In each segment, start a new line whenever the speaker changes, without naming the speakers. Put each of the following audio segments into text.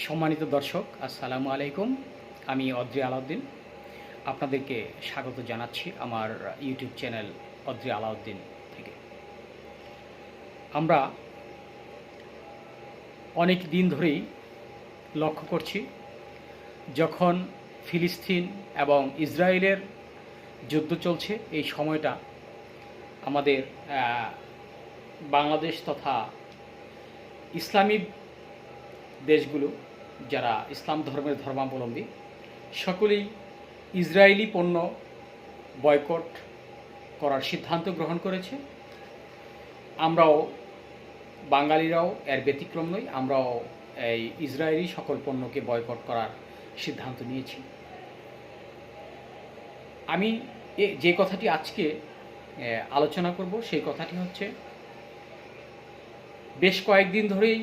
সম্মানিত দর্শক, আসসালামু আলাইকুম। আমি অদ্রি আলাউদ্দিন। আপনাদেরকে স্বাগত জানাচ্ছি আমার ইউটিউব চ্যানেল অদ্রি আলাউদ্দিন থেকে। আমরা অনেক দিন ধরেই লক্ষ্য করছি, যখন ফিলিস্তিন এবং ইসরায়েলের যুদ্ধ চলছে, এই সময়টা আমাদের বাংলাদেশ তথা ইসলামী দেশগুলো যারা ইসলাম ধর্মের ধর্মাবলম্বী, সকলেই ইসরায়েলি পণ্য বয়কট করার সিদ্ধান্ত গ্রহণ করেছে। আমরাও বাঙালিরাও এর ব্যতিক্রম নই, আমরাও এই ইসরায়েলি সকল পণ্যকে বয়কট করার সিদ্ধান্ত নিয়েছি। আমি যে কথাটি আজকে আলোচনা করব সেই কথাটি হচ্ছে, বেশ কয়েকদিন ধরেই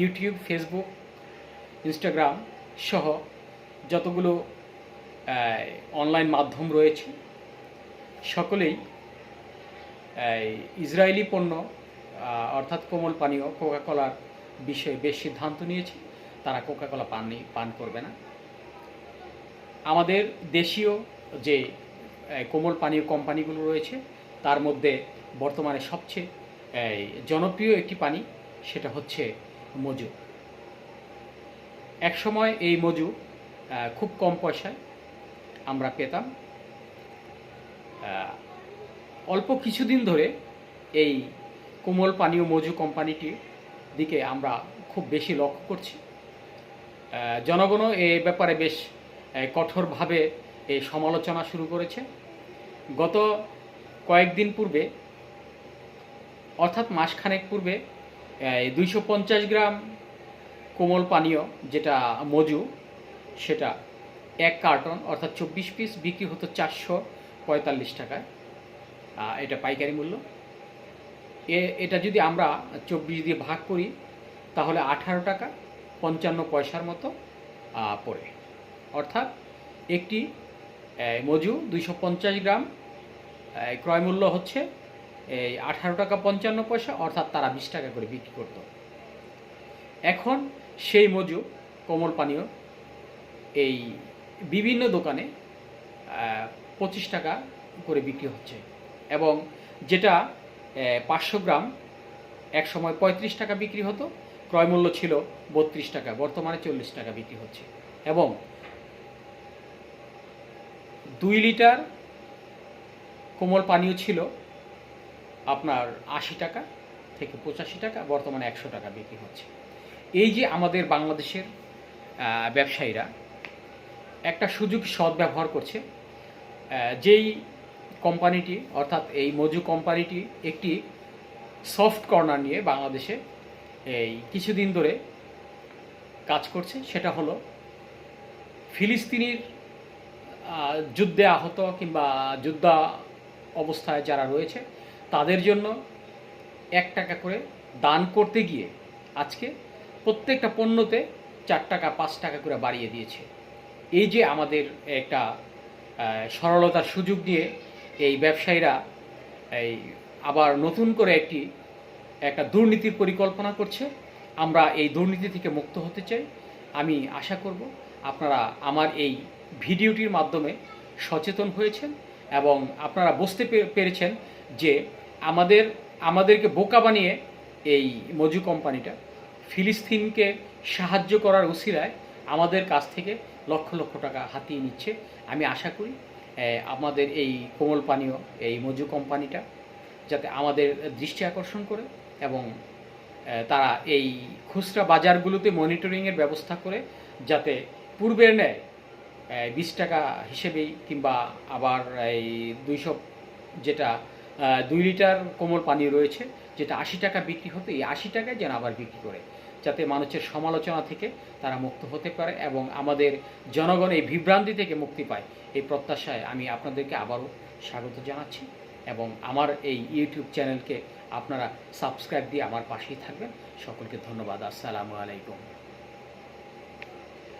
ইউটিউব, ফেসবুক ইনস্টাগ্রাম সহ যতগুলো অনলাইন মাধ্যম রয়েছে, সকলেই ইসরায়েলি পণ্য অর্থাৎ কোমল পানীয় কোকা কলার বিষয়ে বেশ সিদ্ধান্ত নিয়েছে। তারা কোকা কলা পানি পান করবে না। আমাদের দেশীয় যে কোমল পানীয় কোম্পানিগুলো রয়েছে, তার মধ্যে বর্তমানে সবচেয়ে জনপ্রিয় একটি পানি, সেটা হচ্ছে মজু একসময় এই মজু খুব কম পয়সায় আমরা পেতাম। অল্প কিছুদিন ধরে এই কোমল পানীয় মজু কোম্পানিটির দিকে আমরা খুব বেশি লক্ষ্য করছি। জনগণও এ ব্যাপারে বেশ কঠোরভাবে এই সমালোচনা শুরু করেছে। গত কয়েকদিন পূর্বে, অর্থাৎ মাসখানেক পূর্বে দুইশো পঞ্চাশ গ্রাম কোমল পানীয় যেটা মজু, সেটা এক কার্টন, অর্থাৎ চব্বিশ পিস বিক্রি হতো চারশো পঁয়তাল্লিশ টাকায়। এটা পাইকারি মূল্য। এ, এটা যদি আমরা চব্বিশ দিয়ে ভাগ করি, তাহলে আঠারো টাকা পঞ্চান্ন পয়সার মতো পড়ে। অর্থাৎ একটি মজু দুইশো পঞ্চাশ গ্রাম ক্রয় মূল্য হচ্ছে এই আঠারো টাকা পঞ্চান্ন পয়সা, অর্থাৎ তারা বিশ টাকা করে বিক্রি করত। এখন সেই মজু, কোমল পানীয়, এই বিভিন্ন দোকানে পঁচিশ টাকা করে বিক্রি হচ্ছে। এবং যেটা পাঁচশো গ্রাম এক সময় পঁয়ত্রিশ টাকা বিক্রি হতো ক্রয় মূল্য ছিল বত্রিশ টাকা, বর্তমানে চল্লিশ টাকা বিক্রি হচ্ছে। এবং দুই লিটার কোমল পানীয় ছিল আপনার আশি টাকা থেকে পঁচাশি টাকা, বর্তমানে একশো টাকা বিক্রি হচ্ছে। এই যে আমাদের বাংলাদেশের ব্যবসায়ীরা একটা সুযোগ সদ্ব্যবহার করছে যেই কোম্পানিটি, অর্থাৎ এই মজু কোম্পানিটি একটি সফট কর্নার নিয়ে বাংলাদেশে এই কিছুদিন ধরে কাজ করছে, সেটা হলো ফিলিস্তিনির যুদ্ধে আহত কিংবা যুদ্ধা অবস্থায় যারা রয়েছে, তাদের জন্য এক টাকা করে দান করতে গিয়ে আজকে প্রত্যেকটা পণ্যতে চার টাকা, পাঁচ টাকা করে বাড়িয়ে দিয়েছে। এই যে আমাদের একটা সরলতার সুযোগ নিয়ে এই ব্যবসায়ীরা এই আবার নতুন করে একটি, একটা দুর্নীতির পরিকল্পনা করছে, আমরা এই দুর্নীতি থেকে মুক্ত হতে চাই। আমি আশা করব আপনারা আমার এই ভিডিওটির মাধ্যমে সচেতন হয়েছেন এবং আপনারা বুঝতে পেরেছেন যে আমাদের, আমাদেরকে বোকা বানিয়ে এই মজু কোম্পানিটা ফিলিস্তিনকে সাহায্য করার উসিলায় আমাদের কাছ থেকে লক্ষ লক্ষ টাকা হাতিয়ে নিচ্ছে। আমি আশা করি আমাদের এই কোমল পানীয়, এই মজু কোম্পানিটা যাতে আমাদের দৃষ্টি আকর্ষণ করে এবং তারা এই খুচরা বাজারগুলোতে মনিটরিংয়ের ব্যবস্থা করে যাতে পূর্বের ন্যায় বিশ টাকা হিসেবেই কিংবা আবার এই দুইশো যেটা দুই লিটার কোমল পানি রয়েছে, যেটা আশি টাকা বিক্রি হতো, এই আশি টাকায় যেন আবার বিক্রি করে। যাতে মানুষের সমালোচনা থেকে তারা মুক্ত হতে পারে এবং আমাদের জনগণ এই বিভ্রান্তি থেকে মুক্তি পায়। এই প্রত্যাশায় আমি আপনাদেরকে আবারও স্বাগত জানাচ্ছি এবং আমার এই ইউটিউব চ্যানেলকে আপনারা সাবস্ক্রাইব দিয়ে আমার পাশেই থাকবেন। সকলকে ধন্যবাদ। আসসালামু আলাইকুম।